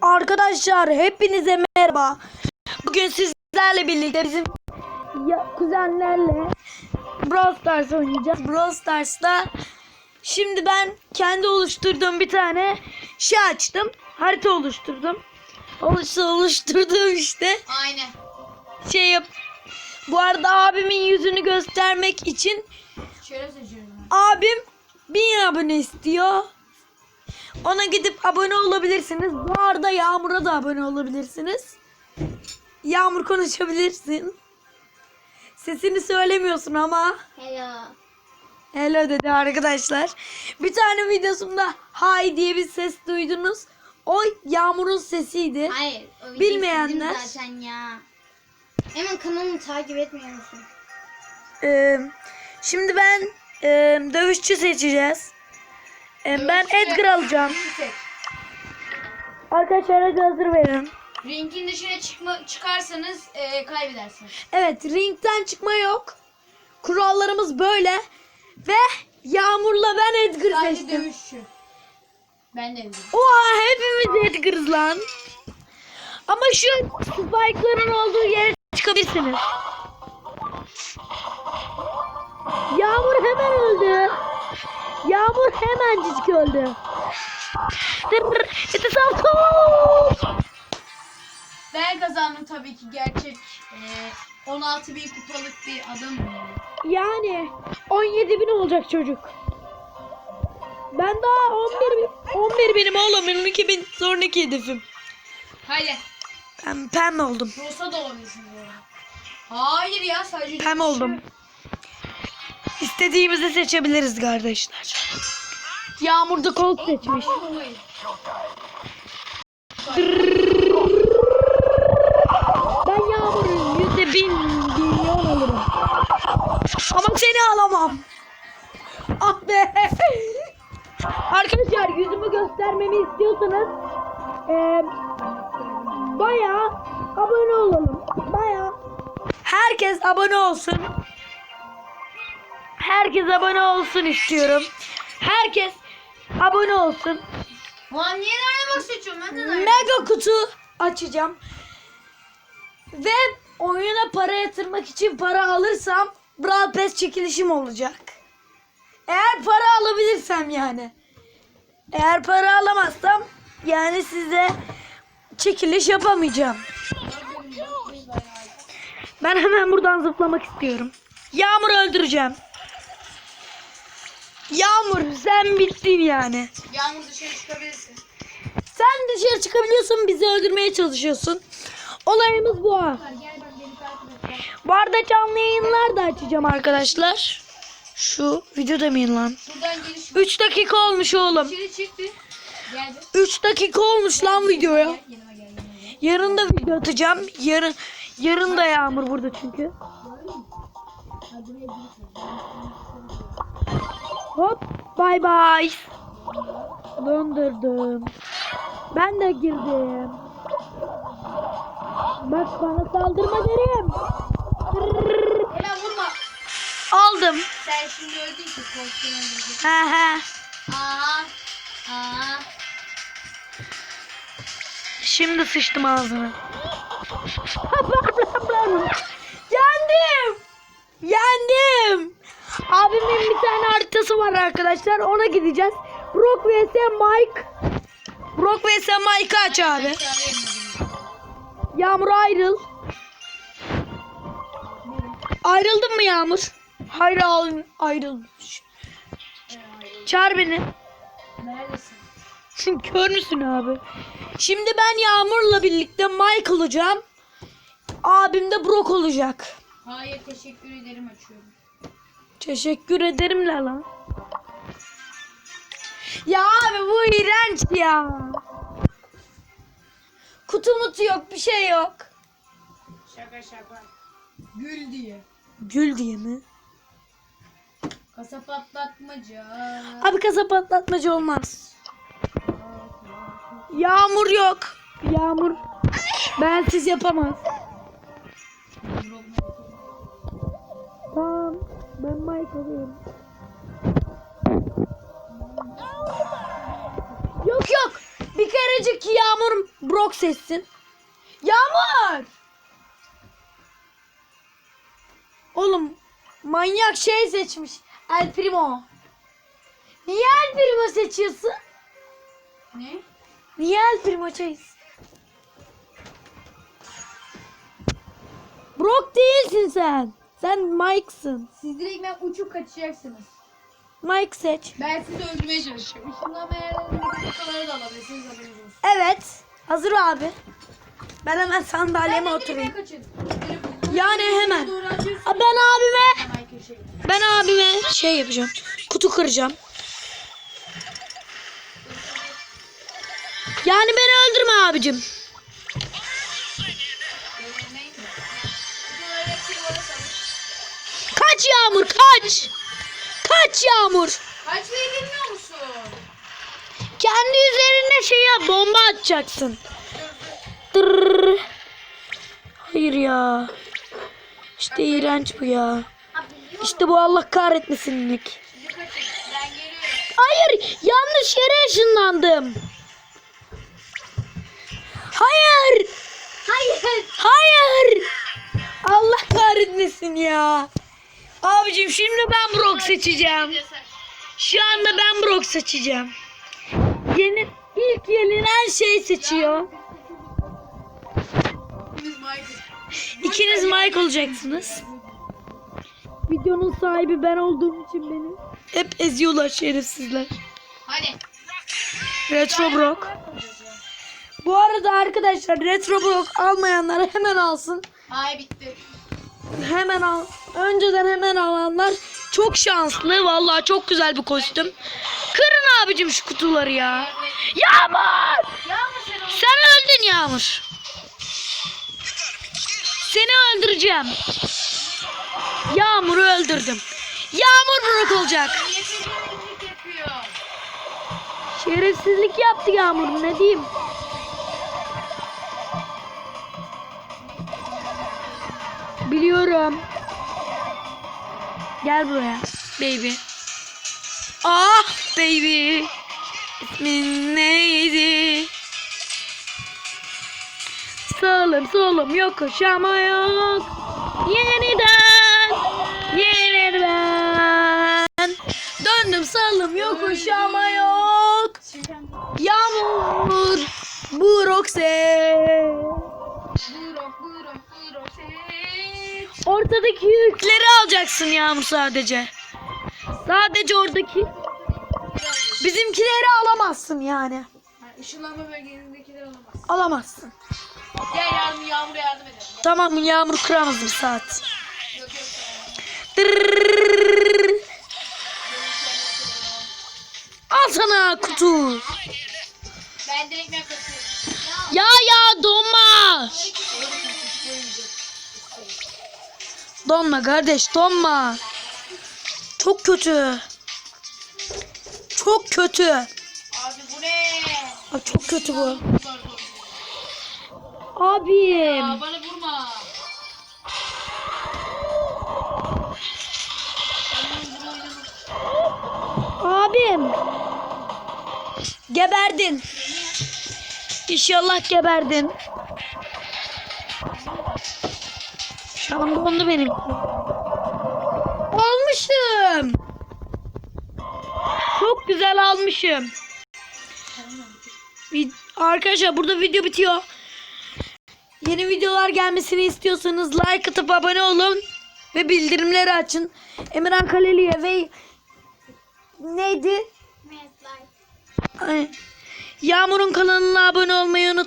Arkadaşlar hepinize merhaba. Bugün sizlerle birlikte bizim ya, kuzenlerle Brawl Stars oynayacağız. Brawl Stars'ta şimdi ben kendi oluşturduğum bir tane şey açtım. Harita oluşturdum. Oluş, oluşturduğum işte Aynen. şey yap. Bu arada abimin yüzünü göstermek için Şöyle seçiyorum. abim 1000 abone istiyor. Ona gidip abone olabilirsiniz. Bu arada Yağmur'a da abone olabilirsiniz. Yağmur konuşabilirsin. Sesini söylemiyorsun ama. Hello. Hello dedi arkadaşlar. Bir tane videosunda hay diye bir ses duydunuz. O Yağmur'un sesiydi. Hayır. O videoyu Bilmeyenler. sildim zaten ya. Hemen kanalımı takip etmiyor musun? Ee, şimdi ben e, dövüşçü seçeceğiz. Ben. Edgar alacağım. Arkadaşlar hadi hazır verin. Ringin dışına çıkma, çıkarsanız e, kaybedersiniz. Evet ringden çıkma yok. Kurallarımız böyle. Ve Yağmur'la ben Edgar Sadece seçtim. dövüşçü. Ben de öyle. Oha hepimiz Edgar'ız lan. Ama şu spike'ların olduğu yere çıkabilirsiniz. Yağmur hemen öldü. Yağmur hemencik öldü. It is cool. Ben kazandım tabii ki gerçek e, 16 bin kupalık bir adamım yani. Yani 17 bin olacak çocuk. Ben daha 11 bin, 11 binim oğlum. 12 bin sonraki hedefim. Haydi. Ben pem oldum. Rosa da olabilirsin bu arada. Hayır ya sadece Pem oldum. İstediğimizi seçebiliriz kardeşler. Yağmur da Colt seçmiş. Ben Yağmur'un yüzde bin milyon alırım. Ama seni alamam. Ah be. Arkadaşlar yüzümü göstermemi istiyorsanız eee bayağı abone olalım. Bayağı. Herkes abone olsun. Herkes abone olsun istiyorum. Herkes abone olsun. Ulan niye ben de nerede? Mega kutu açacağım. Ve oyuna para yatırmak için para alırsam Brawl Pass çekilişim olacak. Eğer para alabilirsem yani. Eğer para alamazsam yani size çekiliş yapamayacağım. Ben hemen buradan zıplamak istiyorum. Yağmur öldüreceğim. Yağmur sen bittin yani. Yağmur dışarı çıkabilirsin. Sen dışarı çıkabiliyorsun bizi öldürmeye çalışıyorsun. Olayımız bu. Bu arada canlı yayınlar da açacağım arkadaşlar. Şu video demeyin lan. Buradan giriş var. 3 dakika olmuş oğlum. İçeri çıktı. Geldi. 3 dakika olmuş lan videoya. Yarın da video atacağım. Yarın yarın da yağmur burada çünkü. Hop bay bay. Döndürdüm. Ben de girdim. Bak bana saldırma derim. Hemen vurma. Aldım. Sen şimdi öldün ki korktun öldün. He he. Aa. Aa. Şimdi sıçtım ağzına. Yendim. Yendim. Abimin bir tane haritası var arkadaşlar. Ona gideceğiz. Brock vs Mike. Brock vs Mike aç abi. Yağmur ayrıl. Ayrıldın mı Yağmur? Hayır ayrılmış. Çağır beni. Neredesin? Kör müsün abi? Şimdi ben Yağmur'la birlikte Mike olacağım. Abim de Brock olacak. Hayır teşekkür ederim açıyorum. Teşekkür ederim Lala. Ya abi bu iğrenç ya. Kutu mutu yok bir şey yok. Şaka şaka. Gül diye. Gül diye mi? Kasa patlatmaca. Abi kasa patlatmacı olmaz. Yağmur yok. Yağmur bensiz yapamaz. Tamam. Ben alıyorum. Yok yok. Bir kere derece ki Yağmur Brock seçsin. Yağmur! Oğlum manyak şey seçmiş. El Primo. Niye El Primo seçiyorsun? Ne? Niye El Primo Chase? Brock değilsin sen. Sen Mike'sın. Siz direkt ben uçup kaçacaksınız. Mike seç. Ben sizi öldürmeye çalışıyorum. Işınlamaya kutuları da alabilirsiniz haberiniz olsun. Evet. Hazır abi. Ben hemen sandalyeme Ben oturayım. Yani hemen. Ben abime köşeye. ben abime şey yapacağım. Kutu kıracağım. Yani beni öldürme abicim. Kaç Yağmur kaç. Kaç Yağmur. Kaçmayı bilmiyor musun? Kendi üzerine şey yap bomba atacaksın. Tırrrr. Hayır ya. İşte iğrenç bu ya. İşte bu Allah kahretmesinlik. Hayır yanlış yere ışınlandım. Hayır. Hayır. Hayır. Allah kahretmesin ya. Abicim şimdi ben Brock seçeceğim. Şu anda ben Brock seçeceğim. Yeni ilk yenilen şey seçiyor. İkiniz Mike olacaksınız. Videonun sahibi ben olduğum için beni hep eziyorlar şerefsizler. Hadi. Retro Brock. Bu arada arkadaşlar Retro Brock almayanlar hemen alsın. Ay bitti. Hemen al. Önceden hemen alanlar çok şanslı. Vallahi çok güzel bir kostüm. Kırın abicim şu kutuları ya. Yağmur! Sen öldün Yağmur. Seni öldüreceğim. Yağmur'u öldürdüm. Yağmur Brock olacak. Şerefsizlik yaptı Yağmur ne diyeyim. Biliyorum. Gel buraya baby. Ah baby. İsmin neydi? Sağım solum yokuş ama yok. Yeniden. Yeniden. Döndüm salım yokuş ama yok. Yağmur. Brokse. Burok Ortadaki yükleri alacaksın Yağmur sadece. Sadece oradaki. Bizimkileri alamazsın yani. Ha, Işınlanma bölgesindekiler olamaz. Alamazsın. Gel yardım Yağmur'a yardım edelim. Tamam Yağmur kıramaz bir saat. Yok. Al sana kutu. Ben direkt kaçıyorum. Ya ya donma. Donma kardeş donma. Çok kötü. Çok kötü. Abi bu ne? Ay, çok kötü bu. Abim. Aa, bana vurma. Abim. Geberdin. İnşallah geberdin. Şu an dondu benim. Almışım. Çok güzel almışım. Arkadaşlar burada video bitiyor. Yeni videolar gelmesini istiyorsanız like atıp abone olun. Ve bildirimleri açın. Emirhan Kaleli'ye ve neydi? Ay, Yağmur'un kanalına abone olmayı unutmayın.